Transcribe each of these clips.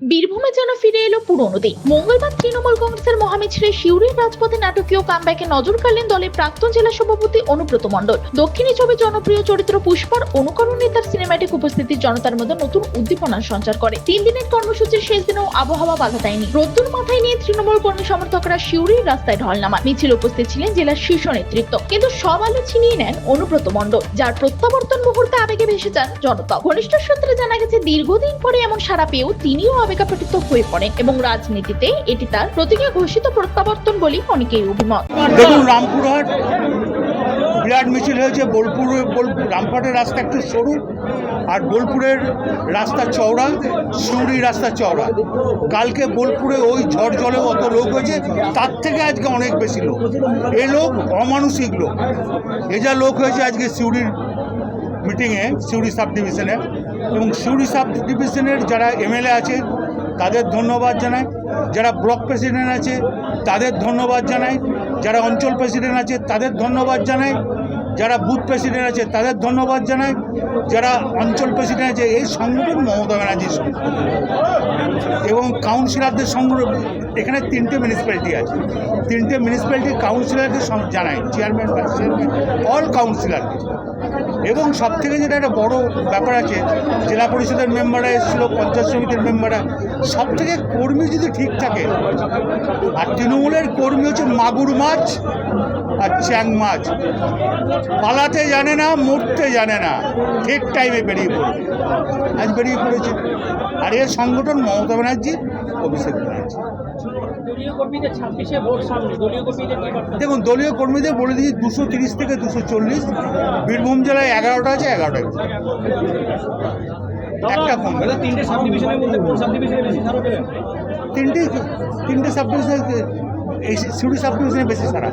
বীরভূমে যেন ফিরে এলো পুরনো দিন। মঙ্গলবার তৃণমূল কংগ্রেসের মহামিছিলে শিউরির রাজপথে নাটকীয় কামব্যাকে নজর কাড়লেন দলের প্রাক্তন জেলা সভাপতি অনুব্রত মণ্ডল। দক্ষিণী ছবি জনপ্রিয় চরিত্র পুষ্পার অনুকরণে তার সিনেমাটিক উপস্থিতি জনতার মধ্যে নতুন উদ্দীপনার সঞ্চার করে। তিন দিনের কর্মসূচির শেষ দিনেও আবহাওয়া বাধা দেয়নি। রোদ্দুর মাথায় নিয়ে তৃণমূল কর্মী সমর্থকরা শিউরির রাস্তায় ঢল নামান মিছিল উপস্থিত ছিলেন জেলার শীর্ষ নেতৃত্ব। কিন্তু সব আলো ছিনিয়ে নেন অনুব্রত মণ্ডল। যার প্রত্যাবর্তন মুহূর্তে আবেগে ভেসে যান জনতা। ঘনিষ্ঠ সূত্রে জানা গেছে, দীর্ঘদিন পরে এমন সারা পেয়েও তিনিও আবেগাপ্রটিত হয়ে পড়েন এবং রাজনীতিতে এটি তার প্রতিজ্ঞা ঘোষিত প্রত্যাবর্তন বলেই অনেকেই অভিমত। দেখুন, রামপুরহাট বিরাট মিছিল হয়েছে, বোলপুর, বোল- রামপুরহাটের রাস্তা একটু সরু আর বোলপুরের রাস্তা চওড়া, সিউড়ি রাস্তা চওড়া। কালকে বোলপুরে ওই ঝড় জলে অত লোক হয়েছে, তার থেকে আজকে অনেক বেশি লোক। এ লোক অমানসিক লোক। এ যা লোক হয়েছে আজকে সিউড়ির মিটিংয়ে, সিউড়ি সাব ডিভিশনে। এবং সিউড়ি সাব ডিভিশনের যারা এমএলএ আছে তাদের ধন্যবাদ জানাই। যারা ব্লক প্রেসিডেন্ট আছে, তাদের ধন্যবাদ জানাই। যারা অঞ্চল প্রেসিডেন্ট আছে, তাদের ধন্যবাদ জানাই। যারা বুথ প্রেসিডেন্ট আছে, তাদের ধন্যবাদ জানাই। যারা অঞ্চল প্রেসিডেন্ট আছে, এই সংগঠন মমতা ব্যানার্জির সংগঠন। এবং কাউন্সিলরদের সংগ্রহ এখানে তিনটে মিউনিসিপ্যালিটি আছে। তিনটে মিউনিসিপ্যালিটি কাউন্সিলরকে জানাই চেয়ারম্যান ভাইস চেয়ারম্যান অল কাউন্সিলরকে এবং সব থেকে যেটা একটা বড় ব্যাপার আছে, জেলা পরিষদের মেম্বাররা এসেছিল, পঞ্চায়েত সমিতির মেম্বাররা সব থেকে কর্মী যদি ঠিক থাকে, আর তৃণমূলের কর্মী হচ্ছে মাগুর মাছ আর চ্যাং মাছ। পালাতে জানে না মরতে জানে না। ঠিক টাইমে বেরিয়ে পড়বে আজ বেরিয়ে পড়েছে। আর এর সংগঠন মমতা ব্যানার্জি অভিষেক ব্যানার্জি। দেখুন দলীয় কর্মীদের বলে দিচ্ছি দুশো তিরিশ থেকে দুশো চল্লিশ। বীরভূম জেলায় এগারোটা আছে এগারোটা একটা কম দাদা তিনটে তিনটে তিনটে সাব ডিভিশনে এই সিউড়ি সাব ডিভিশনে বেশি সারা।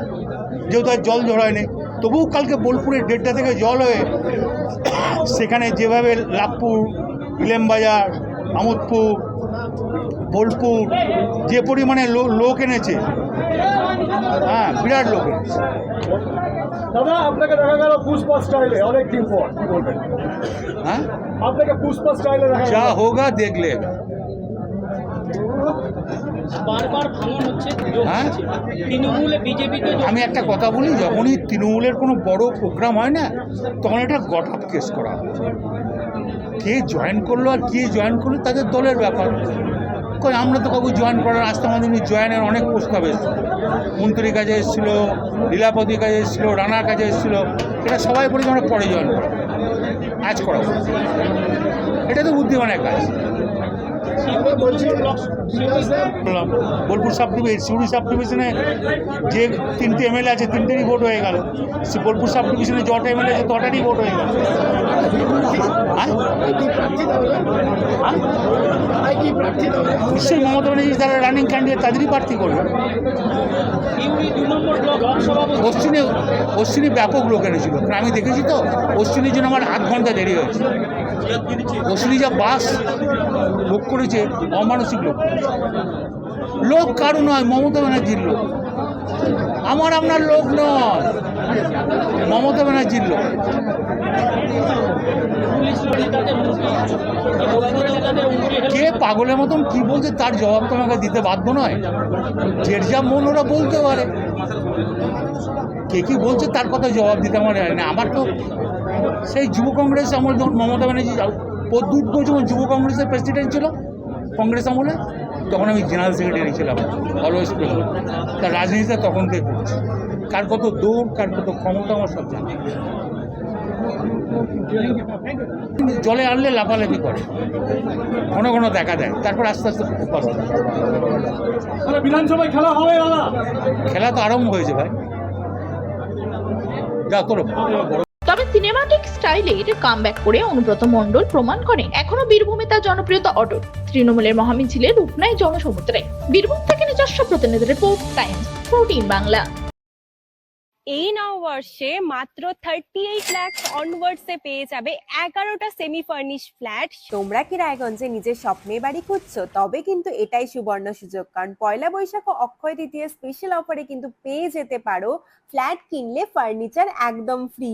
যেহেতু আর জল ঝরায়নি তবুও কালকে বোলপুরের ডেটটা থেকে জল হয়ে সেখানে যেভাবে লাভপুর ইলেমবাজার আমোদপুর বোলপুর যে পরিমাণে লো- লোক এনেছে হ্যাঁ বিরাট লোক এনেছে। দাদা আপনাকে দেখা গেল পুষ্পা স্টাইলে অনেক দিন পর কি বলবেন? হ্যাঁ? আপনাকে পুষ্পা স্টাইলে দেখা যা গেল হোগা দেখ বারবার ভাঙন হচ্ছে। হ্যাঁ? তৃণমূলে বিজেপিতে আমি একটা কথা বলি যখনই তৃণমূলের কোনো বড় প্রোগ্রাম হয় না তখন এটা গট আপ কেস করা কে জয়েন করল আর কে জয়েন করল তাদের দলের ব্যাপার। কই আমরা তো কাউকে জয়েন করার আসতে আমাদের জয়েনের অনেক প্রস্তাব এসেছিল মন্ত্রীর কাছে এসেছিল লীলাপতির কাছে এসেছিল রানার কাছে এসেছিল। এটা সবাই বলে যে আমরা পরে জয়েন করো আজ করা এটা তো বুদ্ধিমানের কাজ। Bolpur sub division Suri sub ডিভিশনে যে তিনটে এমএলএ আছে, তিনটেরই ভোট হয়ে গেল। বোলপুর সাব ডিভিশনে যটা এমএলএ আছে, তটারই ভোট হয়ে গেল? নিশ্চয়ই মমতা ব্যানার্জি যারা রানিং ক্যান্ডিডেট তাদেরই প্রার্থী করবে। পশ্চিমে পশ্চিমে ব্যাপক লোক এনেছিল। আমি দেখেছি তো পশ্চিমের জন্য আমার আধ ঘণ্টা দেরি হয়েছে। যা বাস বুক করেছে অমানসিক লোক। লোক কারও নয়, মমতা ব্যানার্জির লোক। আমার আপনার লোক নয়, মমতা ব্যানার্জির লোক। কে পাগলের মতন কি বলছে তার জবাব তো আমাকে দিতে বাধ্য নয়? যে যা মন ওরা বলতে পারে। কে কি বলছে তার কথা জবাব দিতে আমার না। আমার তো সেই যুব কংগ্রেস আমল যখন মমতা ব্যানার্জি পদ্যুৎ ঘোষ যখন যুব কংগ্রেসের প্রেসিডেন্ট ছিল কংগ্রেস আমলে তখন আমি জেনারেল সেক্রেটারি ছিলাম অলওয়েজ বেঙ্গল তার রাজনীতিটা তখন থেকে করছি? কার কত দৌড় কার কত ক্ষমতা আমার সব জানি। জলে আনলে লাফালাফি করে। ঘন ঘন দেখা দেয়। তারপর আস্তে আস্তে। বিধানসভায় খেলা হবে খেলা তো আরম্ভ হয়েছে ভাই। যা তোর তবে সিনেমাটিক স্টাইলের কামব্যাক করে অনুব্রত মণ্ডল প্রমাণ করেন এখনও বীরভূমে তার জনপ্রিয়তা অটুট। তৃণমূলের মহামিছিলে রূপ নেয় জনসমুদ্রে। বীরভূম থেকে নিজস্ব প্রতিনিধি রিপোর্ট টাইমস প্রোটিন বাংলা এই নববর্ষে মাত্র থার্টি এইট ল্যাক্স এ পেয়ে যাবে এগারোটা সেমি ফার্নিশ ফ্ল্যাট তোমরা কি রায়গঞ্জে নিজের স্বপ্নের বাড়ি খুঁজছো? তবে কিন্তু এটাই সুবর্ণ সুযোগ কারণ পয়লা বৈশাখ ও অক্ষয় তৃতীয় স্পেশাল অফারে কিন্তু পেয়ে যেতে পারো। ফ্ল্যাট কিনলে ফার্নিচার একদম ফ্রি